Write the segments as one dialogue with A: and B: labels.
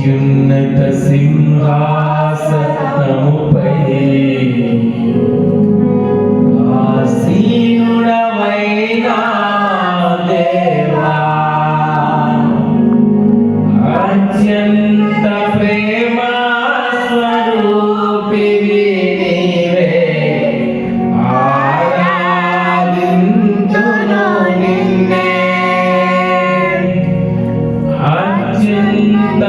A: అత్యున్నత సింహాసనముపై ఆసీనుడవైనా దేవా అత్యంత അനന്ത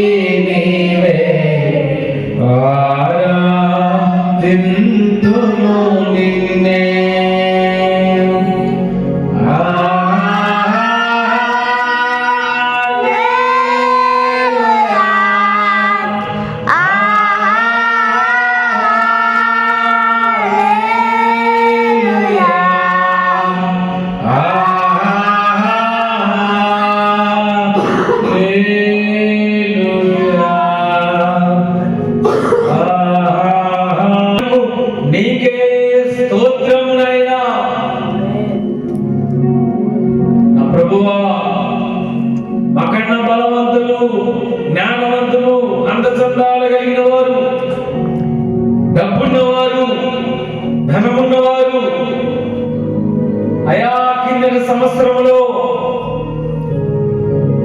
A: പ്രേമസ്വരൂപിണീവേ ആരാ നിന്നെ సంతాలు కలిగిన వారు డబ్బున్నవారు ధనమున్నవారు అయా కిందటి సంవత్సరంలో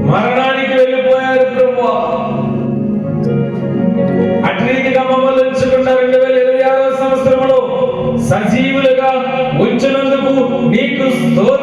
A: మరణానికి వెళ్ళిపోయారు ప్రభు అటురీతిగా మమ్మల్ని ఉంచకుండా రెండు వేల ఇరవై ఆరో సంవత్సరంలో సజీవులుగా ఉంచినందుకు నీకు స్తోత్ర.